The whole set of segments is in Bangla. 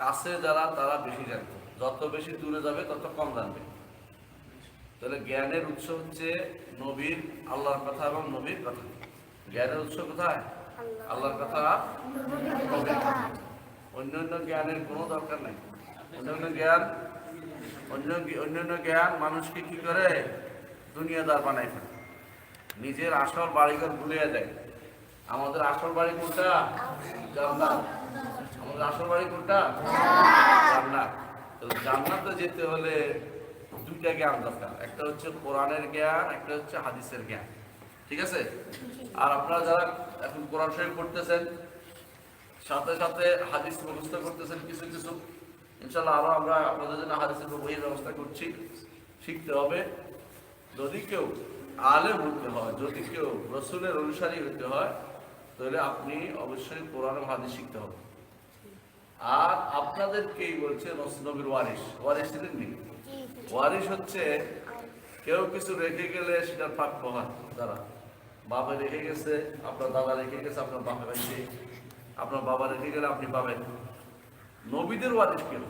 কাছে যারা, তারা বেশি জানতো। যত বেশি দূরে যাবে, তত কম জানবে। তাহলে জ্ঞানের উৎস হচ্ছে নবীর, আল্লাহর কথা এবং নবীর কথা। জ্ঞানের উৎস কোথায়? আল্লাহর কথা। অন্য অন্য জ্ঞানের কোনো দরকার নাই। অন্য অন্য জ্ঞান, অন্য অন্যান্য জ্ঞান মানুষকে কি করে? দুনিয়াদার বানাই ফেলে। নিজের আসল বাড়িঘর ভুলিয়ে দেয় আমাদের আসল বাড়ি কোনটা? আমাদের আসল বাড়ি কোনটা? জান্নাত। যেতে হলে দুইটা জ্ঞান দরকার। একটা হচ্ছে কোরআনের জ্ঞান, একটা হচ্ছে হাদিসের জ্ঞান। ঠিক আছে? আর আপনারা যারা এখন কোরআন শরীফ পড়তেছেন, সাথে সাথে হাদিস মুখস্থ করতেছেন কিছু কিছু ইনশাল্লাহ আরও আমরা আপনাদের জন্য হাদিসের বইয়ের ব্যবস্থা করছি। শিখতে হবে। যদি কেউ আলেম হতে হয়, যদি কেউ রসুলের অনুসারী হতে হয়, তাহলে আপনি অবশ্যই কোরআন হাদিস শিখতে হবে। আর আপনাদেরকেই বলছে নবীর ওয়ারিস ওয়ারিস ছিলেন নি ওয়ারিস হচ্ছে কেউ কিছু রেখে গেলে সেটার প্রাপ্য হয় তারা বাবা রেখে গেছে আপনার দাদা রেখে গেছে আপনার বাপে পাইছে আপনার বাবা রেখে গেলে আপনি পাবেন। নবীদের ওয়ারিস কেউ?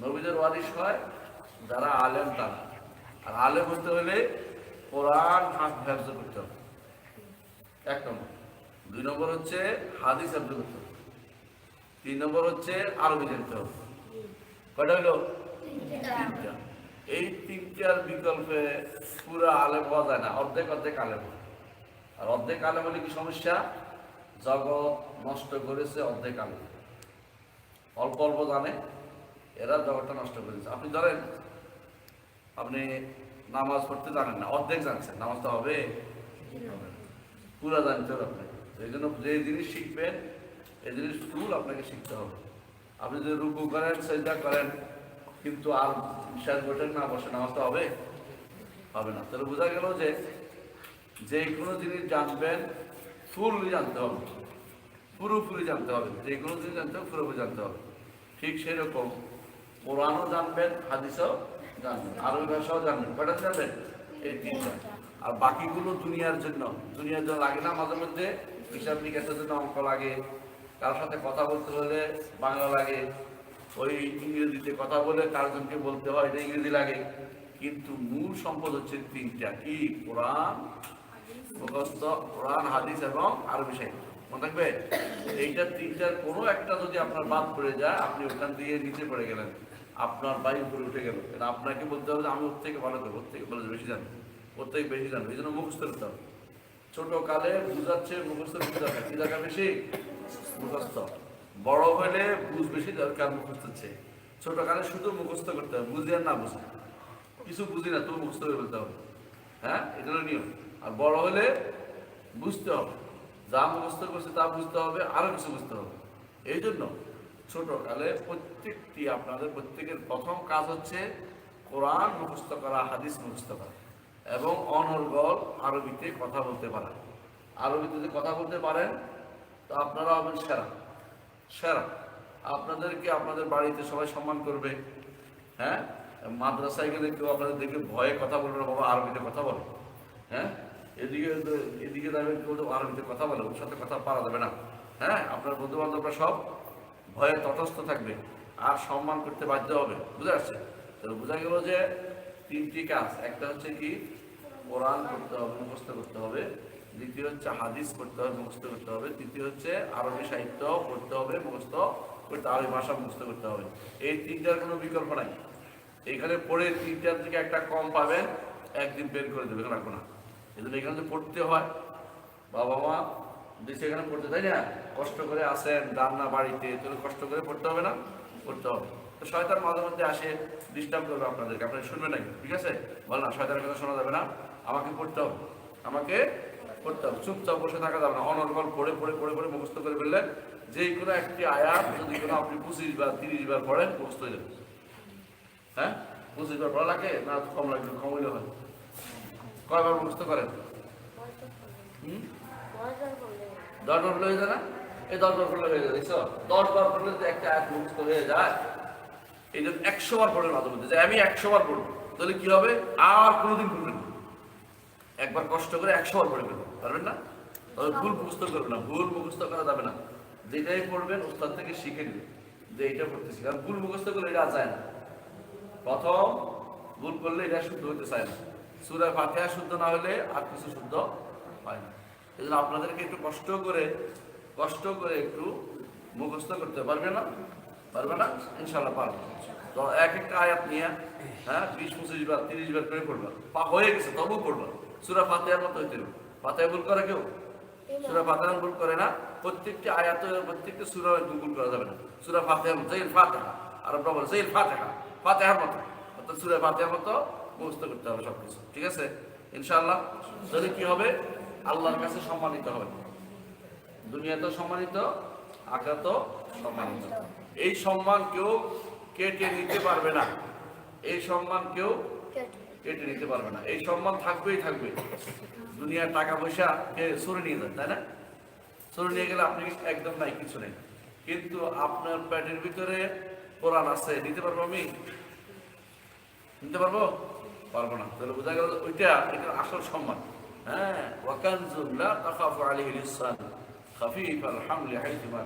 নবীদের ওয়ারিস হয় যারা আলেম তারা। আর আলেম হতে হলে কোরআন হাফ ব্যবসা করতে হবে। এক নম্বর। দুই নম্বর হচ্ছে হাদিস আব্দুল করতে হবে। তিন নম্বর হচ্ছে আরবি জানতে হবে। কয়টা হলো তিনটা। এই তিনটার বিকল্পে পুরো আলেম হওয়া যায় না অর্ধেক অর্ধেক আলেম আর অর্ধেক আলেম হলে কি সমস্যা? জগৎ নষ্ট করেছে অর্ধেক আলেম। অল্প অল্প জানে এরা জগৎটা নষ্ট করেছে। আপনি ধরেন আপনি নামাজ পড়তে জানেন না অর্ধেক জানছেন নামাজ তো হবে। পুরা জানতে হবে আপনাকে। এই জন্য যে জিনিস শিখবেন এই জিনিস ফুল আপনাকে শিখতে হবে। আপনি যদি রুকু করেন, সেজদা করেন, কিন্তু আর বিশ্বাস বসেন না বসে, নামাজ তো হবে? হবে না। তাহলে বোঝা গেল যে যে কোনো জিনিস জানবেন ফুললি জানতে হবে। পুরোপুরি জানতে হবে। যে কোনো জিনিস জানতে হবে, পুরোপুরি জানতে হবে। ঠিক সেরকম কোরআনও জানবেন, হাদিসও জানবেন, আরবি ভাষাও জানবেন। কটা জানবেন? এই তিনটা। আর বাকিগুলো দুনিয়ার জন্য। দুনিয়ার জন্য লাগে না মাঝে মধ্যে? হিসাব নিকাশের জন্য অঙ্ক লাগে। কারোর সাথে কথা বলতে হলে বাংলা লাগে। ওই ইংরেজিতে কথা বলে কারজনকে বলতে হয়, এটা ইংরেজি লাগে। কিন্তু মূল সম্পদ হচ্ছে তিনটা, কি? কোরআন, মুখস্থ, কোরআন, হাদিস এবং আরবি সাহিত্য। মনে থাকবে? এইটা তিনটার কোনো একটা যদি আপনার বাদ পড়ে যায়, আপনি ওখান দিয়ে নিচে পড়ে গেলেন। আপনার বায়ু উপরে উঠে গেল। আপনাকে বলতে হবে আমি ওর থেকে ভালো করব ওর থেকে ভালো বেশি জানি, ওর থেকে বেশি জানব এই জন্য মুখস্থ হবে। ছোট কালে বুঝাচ্ছে, মুখস্থ দরকার বেশি? মুখস্থ। বড় হলে বুঝ বেশি দরকার মুখস্থ হচ্ছে ছোট কালে শুধু মুখস্থ করতে হবে বুঝি আর না বুঝি। কিছু বুঝি না তুমি মুখস্থ করে বলতে হবে। হ্যাঁ? এটা নিয়ম। আর বড় হলে বুঝতে হবে। যা মুখস্থ করছে তা বুঝতে হবে, আরও কিছু বুঝতে হবে। এই জন্য ছোট কালে প্রত্যেকটি আপনাদের প্রত্যেকের প্রথম কাজ হচ্ছে কোরআন মুখস্থ করা, হাদিস মুখস্থ করা এবং অনর্গল আরবিতে কথা বলতে পারা। আরবিতে যদি কথা বলতে পারেন তো আপনারা হবেন সেরা। সেরা। আপনাদেরকে আপনাদের বাড়িতে সবাই সম্মান করবে। হ্যাঁ? মাদ্রাসায় গেলে কেউ আপনাদের দেখে ভয়ে কথা বলবে বাবা আরবিতে কথা বলে। হ্যাঁ? এদিকে এদিকে যাবে কেউ তো আরবিতে কথা বলে, ওর সাথে কথা পারা যাবে না। হ্যাঁ? আপনার বন্ধু বান্ধবরা সব ভয়ে তটস্থ থাকবে, আর সম্মান করতে বাধ্য হবে। বুঝে আসছে তাহলে বোঝা গেল যে তিনটি কাজ। একটা হচ্ছে কি, কোরআন করতে হবে, মুখস্থ করতে হবে দ্বিতীয় হচ্ছে হাদিস করতে হবে, মুখস্থ করতে হবে। তৃতীয় হচ্ছে আরবি সাহিত্য পড়তে হবে, মুখস্থ করতে আরবি ভাষা মুখস্থ করতে হবে। এই তিনটার কোনো বিকল্প নাই। এখানে পড়ে তিনটার থেকে একটা কম পাবেন, একদিন বের করে দেবে রাখব না। এই জন্য এখানে পড়তে হয়, বাবা মা দেশে এখানে পড়তে, তাই না? কষ্ট করে আসেন, রান্না বাড়িতে তাহলে কষ্ট করে পড়তে হবে না? পড়তে হবে। তো শয়তান মাঝে মধ্যে আসে ডিস্টার্ব করবে আপনাদেরকে। আপনারা শুনবেন নাকি? ঠিক আছে? বল না, শয়তানের কথা শোনা যাবে না? আমাকে পড়তে হবে। আমাকে পড়তে হবে। চুপচাপ বসে থাকা যাবে না। অনর্গল পড়ে পড়ে পড়ে পড়ে মুখস্থ করে ফেললেন যে কোনো একটি আয়াত যদি কোনো আপনি পঁচিশ বার, তিরিশ বার পড়েন, মুখস্থ হয়ে যাবে। হ্যাঁ? পঁচিশ বার পড়া লাগে না কম লাগবে কম হইলে হয়। কয়বার মুখস্থ করেন? দশ বার হয়ে যায় না? এই দশ বার করলে হয়ে যায়, দেখছ? দশ বার পড়লে যদি একটা এক মুখস্থ হয়ে যায়, এই জন্য একশো বার পড়ে মাঝে মধ্যে, যে আমি একশো বার পড়ব, তাহলে কি হবে? আর কোনোদিন পড়বেন না। একবার কষ্ট করে একশো বার পড়ে ফেলবেন পারবেন না? ভুল মুখস্থ করবেন না, ভুল মুখস্থ করা যাবে না। যেটাই পড়বেন, ওস্তাদ থেকে শিখে নেবেন যে এটা পড়তেছি। কারণ ভুল মুখস্থ করলে এটা যায় না। প্রথম ভুল করলে এটা শুদ্ধ হতে চায় না। সুরা ফাতিহা শুদ্ধ না হলে আর কিছু শুদ্ধ হয় না। এই জন্য আপনাদেরকে একটু কষ্ট করে কষ্ট করে একটু মুখস্থ করতে পারবে না? পারবে না? ইনশাল্লাহ পারবে। তো এক একটা আয়াত নিয়ে হ্যাঁ বিশ পঁচিশ বার তিরিশ বার করে পড়বা। পা হয়ে গেছে তবু পড়বা। সুরা ফাতিহার মতো হইতে হবে। ফাতিহা ভুল করে কেউ? সুরা ফাতিহা ভুল করে না। প্রত্যেকটি আয়াত প্রত্যেকটি সুরা ভুল করা যাবে না। সুরা ফাতিহা জেল ফাতিহা। আর আমরা বলে জেল ফাতিহা। ফাতিহার মতো। অর্থাৎ সুরা ফাতিহার মতো মুখস্থ করতে হবে সবকিছু। ঠিক আছে? ইনশাআল্লাহ। তাহলে কি হবে? আল্লাহর কাছে সম্মানিত হবে। দুনিয়াতে সম্মানিত আখরাত সম্মানিত। এই সম্মান কেউ কেটে নিতে পারবে না। এই সম্মান কেউ কেটে নিতে পারবে না। এই সম্মান থাকবেই থাকবে। দুনিয়ার টাকা পয়সা সরে নিয়ে যান তাই না? সরে নিয়ে গেলে আপনি একদম নাই, কিছু নেই। কিন্তু আপনার পেটের ভিতরে কোরআন আছে, নিতে পারব আমি? নিতে পারব? পারব না। তাহলে বোঝা গেল ওইটা, এটা আসল সম্মান। হ্যাঁ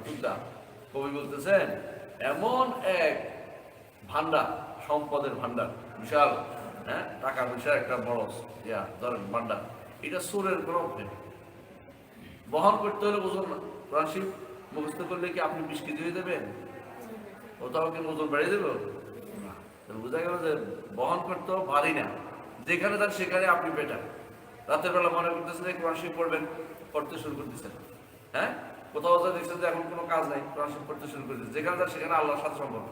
কুদ্দা কবি বলতেছেন, এমন এক ভান্ডার সম্পদের ভান্ডার বিশাল হ্যাঁ? টাকা পয়সা একটা বড় ইয়া, ধরেন ভান্ডার এটা সুরের কোনো বহন করতে হলে বুঝুন না। শিব মুখস্থ করলে কি আপনি বিশ কেজি হয়ে দেবেন ওটাও কি ওজন বাড়িয়ে দেবো বোঝা গেল যে বহন করতেও পারি না। যেখানে তার সেখানে আপনি বেটার রাতের বেলা মনে করতেছেন যে কোরআন শিব পড়বেন, পড়তে শুরু করতেছেন। হ্যাঁ? কোথাও যা দেখছেন যে এখন কোনো কাজ নাই, কোরআন শিব পড়তে শুরু করতেছেন। যেখানে তার সেখানে আল্লাহর সাথে সম্পর্ক।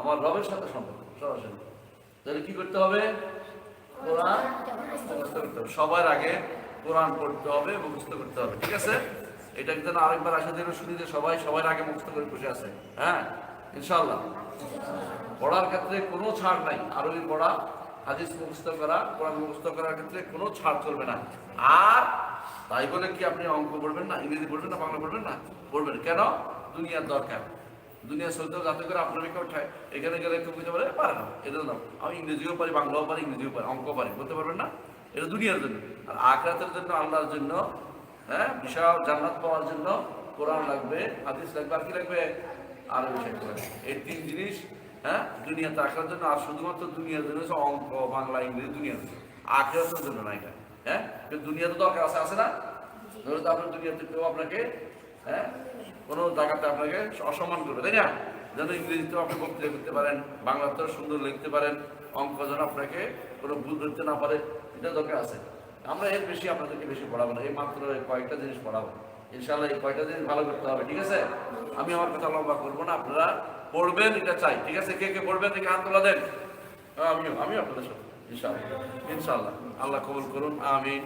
আমার রবের সাথে সম্পর্ক, সরাসরি। তাহলে কি করতে হবে? কোরআন মুখস্থ করতে হবে। সবার আগে কোরআন পড়তে হবে, মুখস্থ করতে হবে, ঠিক আছে? এটা কিন্তু আরেকবার আসা দিন শুনি যে সবাই সবার আগে মুখস্থ করে বসে আছে হ্যাঁ? ইনশাল্লাহ পড়ার ক্ষেত্রে কোনো ছাড় নাই। আরবি পড়া, হাদিস মুখস্থ করা, কোরআন মুখস্থ করার ক্ষেত্রে কোনো ছাড় চলবে না। আর তাই বলে কি আপনি অঙ্ক পড়বেন না, ইংরেজি পড়বেন না, বাংলা পড়বেন না? পড়বেন। কেন? দুনিয়ার দরকার। দুনিয়া চলতে যাতে করে আপনার কেউ ঠায় এখানে গেলে কেউ বুঝতে পারে পারে না। এটা না আমি ইংরেজিও পারি, বাংলাও পারি, ইংরেজিও পারি অঙ্ক পারি, বলতে পারবেন না? এটা দুনিয়ার জন্য। আর আখরাতের জন্য, আল্লাহর জন্য হ্যাঁ বিশাল জান্নাত পাওয়ার জন্য কোরআন লাগবে, হাদিস লাগবে, আর কি লাগবে? আর এই তিন জিনিস হ্যাঁ দুনিয়াতে আসার জন্য, আর শুধুমাত্র দুনিয়ার জন্য অঙ্ক, বাংলা, ইংরেজি, দুনিয়ার জন্য। আখরাতের জন্য না এটা হ্যাঁ? দুনিয়াতে দরকার আছে আছে না? ধরো তো আপনার দুনিয়াতে কেউ আপনাকে হ্যাঁ কোনো জায়গাতে আপনাকে অসম্মান করবে, তাই না? যেন ইংরেজিতেও আপনি বক্তৃতা করতে পারেন, বাংলাতেও সুন্দর লিখতে পারেন, অঙ্ক যেন আপনাকে কোনো ভুল ধরতে না পারে, এটা দরকার আছে। আমরা এর বেশি আপনাদেরকে বেশি পড়াবো না, এই মাত্র কয়েকটা জিনিস পড়াবো। ইনশাল্লাহ এই কয়টা জিনিস ভালো করতে হবে, ঠিক আছে? আমি আমার কথা লম্বা করব না, আপনারা পড়বেন, এটা চাই, ঠিক আছে? কে কে পড়বেন, দেখে হাত তোলা দেন। আমিও আমিও আপনাদের সাথে ইনশাল্লাহ ইনশাল্লাহ আল্লাহ কবুল করুন, আমিন।